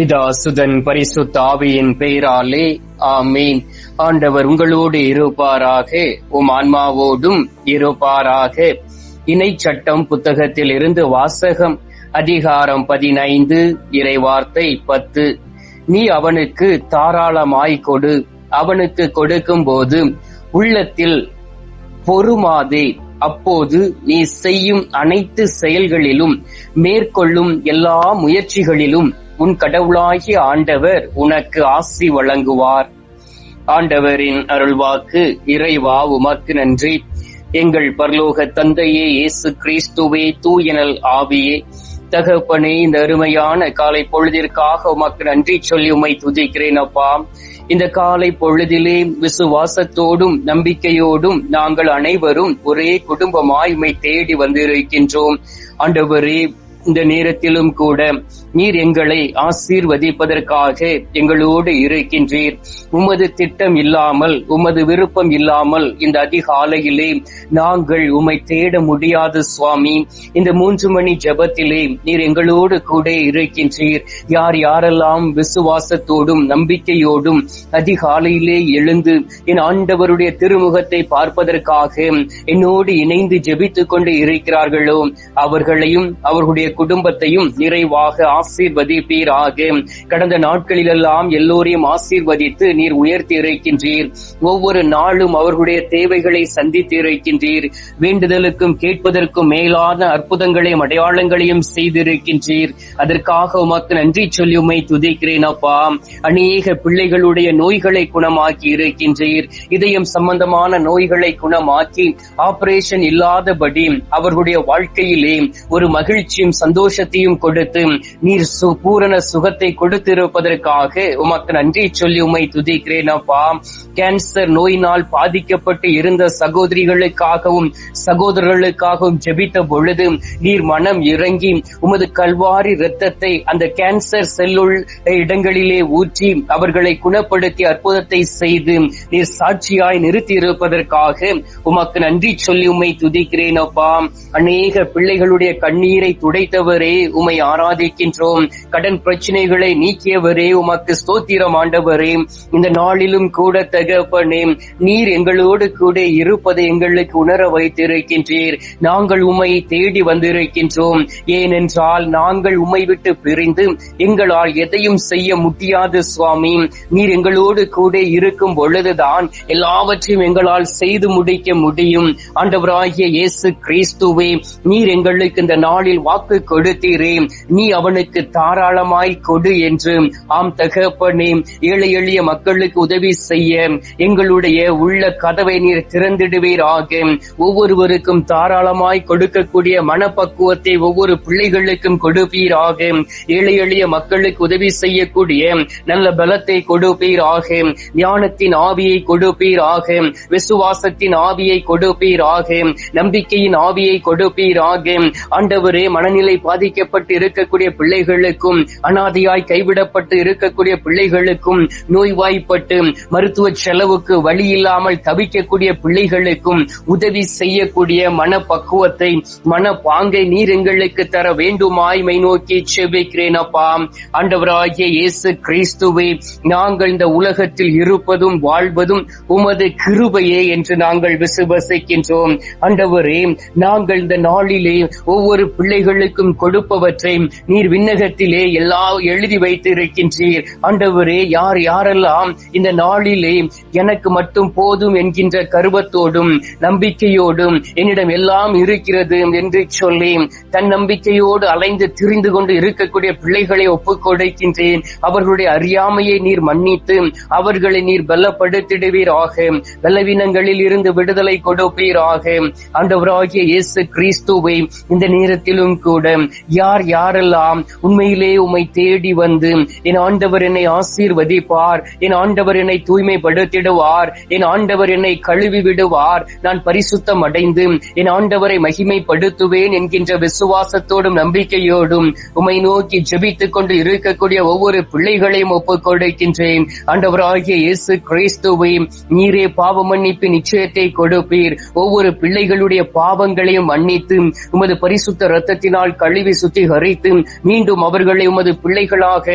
பிதா சுதன் பரிசுத்த ஆவியின் பெயராலே ஆமீன். ஆண்டவர் உங்களோடு இருப்பாராக உம் ஆன்மாவோடும் இருப்பாராக. இணை சட்டம் புத்தகத்தில் இருந்து வாசகம் அதிகாரம் பதினைந்து இறைவார்த்தை பத்து. நீ அவனுக்கு தாராளமாய் கொடு. அவனுக்கு கொடுக்கும் போது உள்ளத்தில் பொறுமாதே. அப்போது நீ செய்யும் அனைத்து செயல்களிலும் மேற்கொள்ளும் எல்லா முயற்சிகளிலும் உன் கடவுளாகிய ஆண்டவர் உனக்கு ஆசி வழங்குவார். ஆண்டவரின் அருள்வாக்கு இறைவா உமக்கு நன்றி. எங்கள் பரலோக தந்தையே இயேசு கிறிஸ்துவே தூயனல் ஆவியே. தகப்பனே இந்த அருமையான காலை பொழுதிற்காக உமக்கு நன்றி சொல்லி உமை துதிக்கிறேன் அப்பா. இந்த காலை பொழுதிலே விசுவாசத்தோடும் நம்பிக்கையோடும் நாங்கள் அனைவரும் ஒரே குடும்பமாய் உமை தேடி வந்திருக்கின்றோம். ஆண்டவரே இந்த நேரத்திலும் கூட நீர் எங்களை ஆசீர்வதிப்பதற்காக எங்களோடு இருக்கின்றீர். உமது திட்டம் இல்லாமல் உமது விருப்பம் இல்லாமல் இந்த அதிகாலையிலே நாங்கள் உம்மை தேட முடியாது சுவாமி. இந்த மூன்று மணி ஜபத்திலே நீர் எங்களோடு கூட இருக்கின்றீர். யார் யாரெல்லாம் விசுவாசத்தோடும் நம்பிக்கையோடும் அதிகாலையிலே எழுந்து என் ஆண்டவருடைய திருமுகத்தை பார்ப்பதற்காக என்னோடு இணைந்து ஜெபித்துக் கொண்டு இருக்கிறார்களோ அவர்களையும் அவர்களுடைய குடும்பத்தையும் நிறைவாக ஆசீர்வதிப்பீராக. கடந்த நாட்களிலெல்லாம் எல்லோரையும் ஆசீர்வதித்து நீர் உயர்த்தி இருக்கின்றீர். ஒவ்வொரு நாளும் அவர்களுடைய தேவைகளை சந்தித்து செய்திருக்கின்றீர். வேண்டுதலுக்கும் கேட்பதற்கும் மேலான அற்புதங்களையும் அடையாளங்களையும் செய்திருக்கின்றீர். அதற்காக உமக்கு நன்றி சொல்லி உமை துதிக்கிறேன் அப்பா. அநேக பிள்ளைகளுடைய நோய்களை குணமாக்கி இருக்கின்றீர். இதயம் சம்பந்தமான நோய்களை குணமாக்கி ஆபரேஷன் இல்லாதபடி அவர்களுடைய வாழ்க்கையிலே ஒரு மகிழ்ச்சியும் சந்தோஷத்தையும் கொடுத்து நீர் பூரண சுகத்தை கொடுத்திருப்பதற்காக உமக்கு நன்றி சொல்லி உமை துதிக்கிறேன் அப்பா. கேன்சர் நோயினால் பாதிக்கப்பட்டு இருந்த சகோதரிகளுக்காக சகோதரிகளுக்காகவும் சகோதரர்களுக்காகவும் ஜெபித்த பொழுது நீர் மனம் இறங்கி உமது கல்வாரி இரத்தத்தை அந்த கேன்சர் செல்லுள் இடங்களிலே ஊற்றி அவர்களை குணப்படுத்தி அற்புதத்தை செய்து நீர் சாட்சியாய் நிறுத்தி இருப்பதற்காக உமக்கு நன்றி சொல்லி உம்மை துதிக்கிறேன் அப்பா. அநேக பிள்ளைகளுடைய கண்ணீரை துடைத்தவரே உமை ஆராதிக்கின்றோம். கடன் பிரச்சனைகளை நீக்கியவரே உமக்கு ஸ்தோத்திரம் ஆண்டவரே. இந்த நாளிலும் கூட தகப்பனே நீர் எங்களோடு கூட இருப்பதை எங்களுக்கு உணர வைத்திருக்கின்றீர். நாங்கள் உம்மை தேடி வந்திருக்கின்றோம். ஏனென்றால் நாங்கள் உம்மை விட்டு பிரிந்து எங்களால் எதையும் செய்ய முடியாது சுவாமி. நீர் எங்களோடு கூட இருக்கும் பொழுதுதான் எல்லாவற்றையும் எங்களால் செய்து முடிக்க முடியும். ஆண்டவராகிய இயேசு கிறிஸ்துவே நீர் எங்களுக்கு இந்த நாளில் வாக்கு கொடுத்தீரே. நீ அவனுக்கு தாராளமாய் கொடு என்று. ஆம் தகப்பனே ஏழை எளிய மக்களுக்கு உதவி செய்ய எங்களுடைய உள்ள கதவை நீர் திறந்திடுவீராக. ஒவ்வொருவருக்கும் தாராளமாய் கொடுக்கக்கூடிய மனப்பக்குவத்தை ஒவ்வொரு பிள்ளைகளுக்கும் கொடுப்பீராக. ஏழை எளிய மக்களுக்கு உதவி செய்யக்கூடிய நல்ல பலத்தை கொடுப்பீராக. ஞானத்தின் ஆவியை கொடுப்பீராக. விசுவாசத்தின் ஆவியை கொடுப்பீராக. நம்பிக்கையின் ஆவியை கொடுப்பீராக. ஆண்டவரே மனநிலை பாதிக்கப்பட்டு இருக்கக்கூடிய பிள்ளைகளுக்கும் அனாதையாய் கைவிடப்பட்டு இருக்கக்கூடிய பிள்ளைகளுக்கும் நோய்வாய்ப்பட்டு மருத்துவ செலவுக்கு வழி இல்லாமல் தவிக்கக்கூடிய பிள்ளைகளுக்கும் உதவி செய்யக்கூடிய மனப்பக்குவத்தை மனப்பாங்கை நீர் எங்களுக்கு தர வேண்டுமாய் மை நோக்கி செபிக்கிறேன் அப்பா. ஆண்டவராகிய இயேசு கிறிஸ்துவே நாங்கள் இந்த உலகத்தில் இருப்பதும் வாழ்வதும் உமது கிருபையே என்று நாங்கள் விசுவசிக்கின்றோம். ஆண்டவரே நாங்கள் இந்த நாளிலே ஒவ்வொரு பிள்ளைகளுக்கும் கொடுப்பவற்றை நீர் விண்ணகத்திலே எல்லா எழுதி வைத்திருக்கின்றீர். ஆண்டவரே யார் யாரெல்லாம் இந்த நாளிலே எனக்கு மட்டும் போதும் என்கின்ற கருவத்தோடும் நம்பிக்கையோடும் என்னிடம் எல்லாம் இருக்கிறது என்று சொல்லி தன் நம்பிக்கையோடு அலைந்து திரிந்து கொண்டு இருக்கக்கூடிய பிள்ளைகளை ஒப்புக் கொடுக்கின்றேன். அவர்களுடைய அறியாமையை நீர் மன்னித்து அவர்களை நீர் பலப்படுத்திடுவீராக. பலவீனங்களில் இருந்து விடுதலை கொடுப்பீராக. ஆண்டவராகிய இயேசு கிறிஸ்துவை இந்த நேரத்திலும் கூட யார் யாரெல்லாம் உண்மையிலே உம்மை தேடி வந்து என் ஆண்டவர் என்னை ஆசீர்வதிப்பார் என் ஆண்டவர் என்னை தூய்மைப்படுத்திடுவார் என் ஆண்டவர் என்னை கழுவி விடுவார் நான் பரிசுத்தம் அடைந்து என் ஆண்டவரை மகிமைப்படுத்துவேன் என்கின்ற விசுவாசத்தோடும் நம்பிக்கையோடும் உம்மை நோக்கி ஜெபித்துக் கொண்டு இருக்கக்கூடிய ஒவ்வொரு பிள்ளைகளையும் ஒப்புக் கொடுக்கின்றேன். ஆண்டவராகிய இயேசு கிறிஸ்துவை நீரே பாவ மன்னிப்பு நிச்சயத்தை கொடுப்பீர். ஒவ்வொரு பிள்ளைகளுடைய பாவங்களையும் மன்னித்து உமது பரிசுத்த ரத்தத்தினால் கழுவி சுத்திகரித்து மீண்டும் அவர்களை உமது பிள்ளைகளாக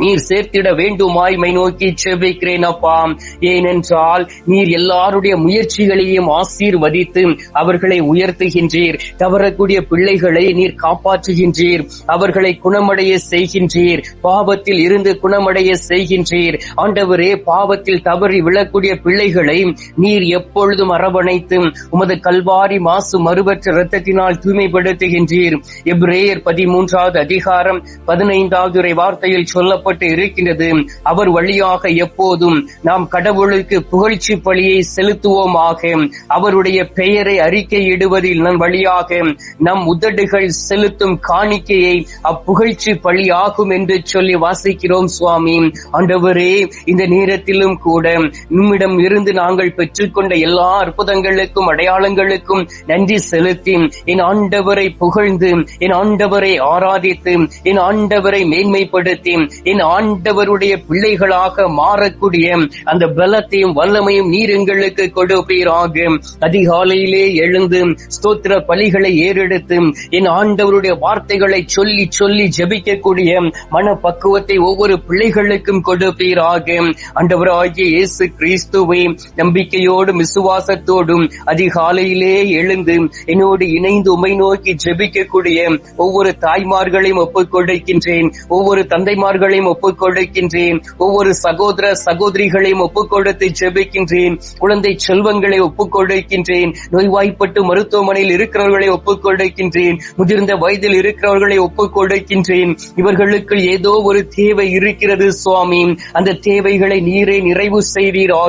நீர் சேர்த்திட வேண்டுமாய் மை நோக்கி செபிக்கிறேன் அப்பா. ஏனென்றால் நீர் எல்லாருடைய முயற்சிகளையும் ஆசீர்வதித்து அவர்களை உயர்த்துகின்றீர். தவறக்கூடிய பிள்ளைகளை நீர் காப்பாற்றுகின்றீர். அவர்களை குணமடைய செய்கின்றீர். பாவத்தில் இருந்து குணமடைய செய்கின்றீர். ஆண்டவரே பாவத்தில் தவறி விழக்கூடிய பிள்ளைகளை நீர் எப்பொழுதும் அரவணைத்து உமது கல்வாரி மாசு மறுபற்ற இரத்தத்தினால் தூய்மைப்படுத்துகின்றீர். எப்ரேயர் பதிமூன்றாவது அதிகாரம் பதினைந்தாவது வார்த்தையில் சொல்லப்பட்ட இருக்கின்றது. அவர் வழியாக எப்போதும் நாம் கடவுளுக்கு புகழ்ச்சி பலியை செலுத்துவோமாக. அவருடைய பெயரை அறிக்கையிடுவதில் நம் வழியாக நம் உதடுகள் செலுத்தும் காணிக்கையை அப்புகழ்ச்சி பலியாகும் என்று சொல்லி வாசிக்கிறோம் சுவாமி. ஆண்டவரே இந்த நேரத்திலும் கூட நம்மிடம் இருந்து நாங்கள் பெற்றுக்கொண்ட எல்லா அற்புதங்களுக்கும் அடையாளங்களுக்கும் நன்றி செலுத்தி என் ஆண்டவரை புகழ்ந்து என் ஆண்டவரை ஆராதித்து என் ஆண்டவரை மேன்மைப்படுத்தி என் ஆண்டவருடைய பிள்ளைகளாக மாறக்கூடிய அந்த பலத்தையும் வல்லமையும் நீர் எங்களுக்கு கொடுப்பீராக. அதிகாலையிலே எழுந்து ஸ்தோத்திர பலிகளை ஏறெடுத்து என் ஆண்டவருடைய வார்த்தைகளை சொல்லி சொல்லி ஜெபிக்கக்கூடிய மனப்பக்குவத்தை ஒவ்வொரு பிள்ளைகளுக்கும் கொடுப்பீராக. ஆண்டவராகிய இயேசு கிறிஸ்துவை நம்பிக்கையோடும் விசுவாசத்தோடும் அதிகாலையிலே எழுந்து என்னோடு இணைந்து உமை நோக்கி ஜெபிக்கக்கூடிய ஒவ்வொரு தாய்மார்களையும் ஒப்புக் கொடுக்கின்றேன் ஒவ்வொரு தந்தைமார்களையும் ஒப்புக் கொடுக்கின்றேன் ஒவ்வொரு சகோதர சகோதரிகளையும் ஒப்புக் கொடுத்து ஜெபிக்கின்றேன். குழந்தை செல்வங்களை ஒப்புக் கொடுக்கின்றேன் நோய்வாய்ப்பட்டு மருத்துவமனையில் இருக்கிறவர்களை ஒப்புக் கொடுக்கின்றேன் முதிர்ந்த வயதில் இருக்கிறவர்களை ஒப்புக் கொடுக்கின்றேன் இவர்களுக்கு ஏதோ ஒரு தேவை இருக்கிறது சுவாமி. அந்த தேவைகளை நீரே நிறைவு செய்வீராக.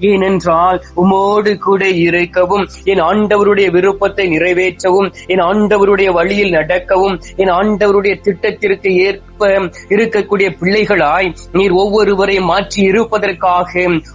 ஏனென்றால் உமோடு கூட இருக்கவும் என் ஆண்டவருடைய விருப்பத்தை நிறைவேற்றவும் என் ஆண்டவருடைய வழியில் நடக்கவும் என் ஆண்டவருடைய திட்டத்திற்கு ஏற்ப இருக்கக்கூடிய பிள்ளைகளாய் நீர் ஒவ்வொருவரையும் மாற்றி இருப்பதற்காக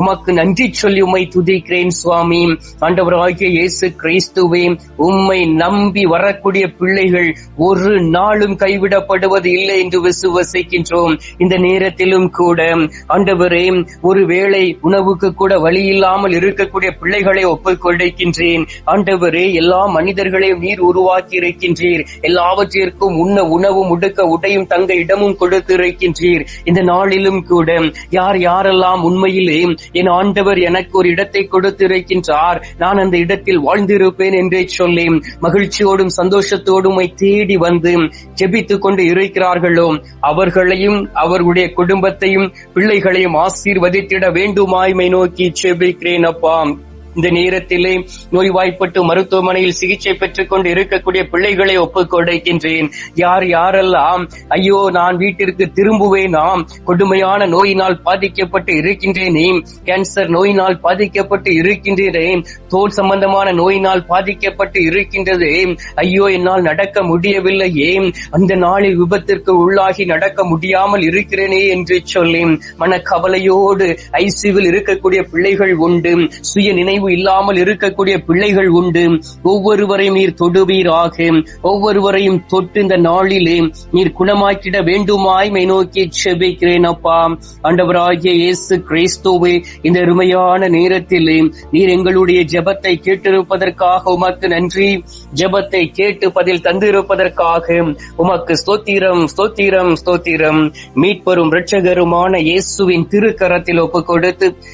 உமக்கு நன்றி சொல்லி உம்மை துதிக்கிறேன் சுவாமி. ஆண்டவராகிய இயேசு கிறிஸ்துவே உம்மை நம்பி வரக்கூடிய பிள்ளைகள் ஒரு நாளும் கைவிடப்படுவது இல்லை என்று விசுவசிக்கின்றோம். இந்த நேரத்திலும் கூட ஆண்டவரே ஒருவேளை உணவுக்கு கூட வழி இல்லாமல் இருக்கக்கூடிய பிள்ளைகளை ஒப்புக்கொண்டிருக்கின்றேன் ஆண்டவரே எல்லா மனிதர்களையும் நீர் உருவாக்கி இருக்கின்றீர் எல்லாவற்றிற்கும் உண்ண உணவும் உடுக்க உடையும் தங்க இடமும் கொடுத்திருக்கின்றீர். இந்த நாளிலும் கூட யார் யாரெல்லாம் உண்மையிலே என் ஆண்டவர் எனக்கு ஒரு இடத்தை கொடுத்திருக்கின்றார் நான் அந்த இடத்தில் வாழ்ந்திருப்பேன் என்றே சொல்லி மகிழ்ச்சியோடும் சந்தோஷத்தோடும் தேடி வந்து ஜெபித்துக் கொண்டு இருக்கிறார்களோ அவர்களையும் அவர்களுடைய குடும்பத்தையும் பிள்ளைகளையும் ஆசீர்வதித்திட வேண்டுமாய்மை நோக்கி செபிக்கிறேன் அப்பா. இந்த நேரத்திலே நோய்வாய்ப்பட்டு மருத்துவமனையில் சிகிச்சை பெற்றுக் கொண்டு இருக்கக்கூடிய பிள்ளைகளை ஒப்புக்கொடைக்கின்றேன். யார் யாரெல்லாம் ஐயோ நான் வீட்டிற்கு திரும்புவேனாம் கொடுமையான நோயினால் பாதிக்கப்பட்டு இருக்கின்றேனே கேன்சர் நோயினால் பாதிக்கப்பட்டு இருக்கின்றேன் தோல் சம்பந்தமான நோயினால் பாதிக்கப்பட்டு இருக்கின்றது ஐயோ என்னால் நடக்க முடியவில்லையே அந்த நாளில் விபத்திற்கு உள்ளாகி நடக்க முடியாமல் இருக்கிறேனே என்று சொல்லி மனக்கவலையோடு ஐசியூவில் இருக்கக்கூடிய பிள்ளைகள் உண்டு. சுய நினைவு இல்லாமல் இருக்கக்கூடிய பிள்ளைகள் உண்டு. ஒவ்வொருவரையும் நீர் தொடுவீராக. ஒவ்வொருவரையும் தொட்டு இந்த நாளிலே நீர் குணமாக்கிட வேண்டுமாய் மை நோக்கி செபிக்கிறேன் அப்பா. ஆண்டவராகிய இயேசு கிறிஸ்துவே இந்த அருமையான நேரத்திலே நீர் எங்களுடைய ஜெபத்தை கேட்டிருப்பதற்காக உமக்கு நன்றி. ஜெபத்தை கேட்டு பதில் தந்திருப்பதற்காக உமக்கு ஸ்தோத்திரம் ஸ்தோத்திரம் ஸ்தோத்திரம். மீட்பரும் இரட்சகருமான இயேசுவின் திருக்கரத்தில் ஒப்பு கொடுத்து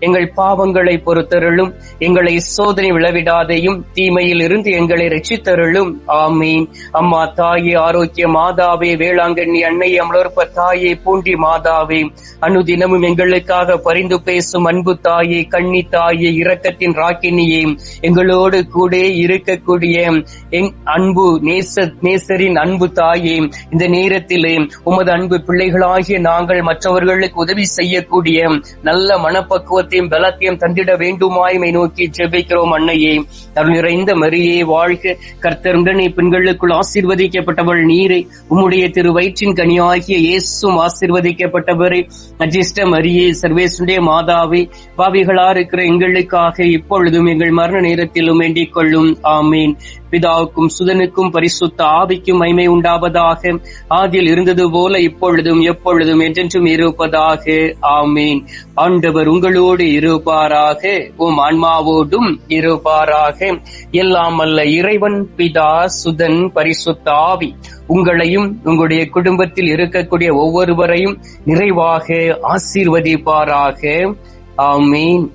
எங்கள் பாவங்களை பொறுத்தருளும் எங்களை சோதனை விளவிடாதையும் தீமையில் இருந்து எங்களை ரட்சித்தருளும். ஆமீன். அம்மா தாயே ஆரோக்கிய மாதாவே வேளாங்கண்ணி அன்னை அமலோற்ப தாயே பூண்டி மாதாவே அனுதினமும் எங்களுக்காக பரிந்து பேசும் அன்பு தாயே கண்ணி தாயே இரக்கத்தின் ராக்கினியே எங்களோடு கூட இருக்கக்கூடிய அன்பு நேச நேசரின் அன்பு தாயே இந்த நேரத்திலே உமது அன்பு பிள்ளைகளாகிய நாங்கள் மற்றவர்களுக்கு உதவி செய்யக்கூடிய நல்ல மனப்பக்குவத்தை ஞானத்தையும் பலத்தையும் தந்திட வேண்டுமாய்மை நோக்கி ஜெபிக்கிறோம் அன்னையே. அருள் நிறைந்த மரியே வாழ்க. கர்த்தருடனே பெண்களுக்குள் ஆசீர்வதிக்கப்பட்டவள் நீரை. உம்முடைய திரு வயிற்றின் கனியாகிய இயேசும் ஆசீர்வதிக்கப்பட்டவரை. அஜிஷ்ட மரியே சர்வேசுடைய மாதாவே. பாவிகளா இருக்கிற எங்களுக்காக இப்பொழுதும் எங்கள் மரண நேரத்திலும் வேண்டிக் கொள்ளும். ஆமீன். பிதாவுக்கும் சுதனுக்கும் பரிசுத்த ஆவிக்கும் மைமை உண்டாவதாக. ஆதியில் இருந்தது போல இப்பொழுதும் எப்பொழுதும் என்றென்றும் இருப்பதாக. ஆமீன். ஆண்டவர் உங்களோடு இருப்பாராக. உம் ஆன்மாவோடும் இருப்பாராக. எல்லாம் அல்ல இறைவன் பிதா சுதன் பரிசுத்த ஆவி. உங்களையும் உங்களுடைய குடும்பத்தில் இருக்கக்கூடிய ஒவ்வொருவரையும் நிறைவாக ஆசீர்வதிப்பாராக. ஆமீன்.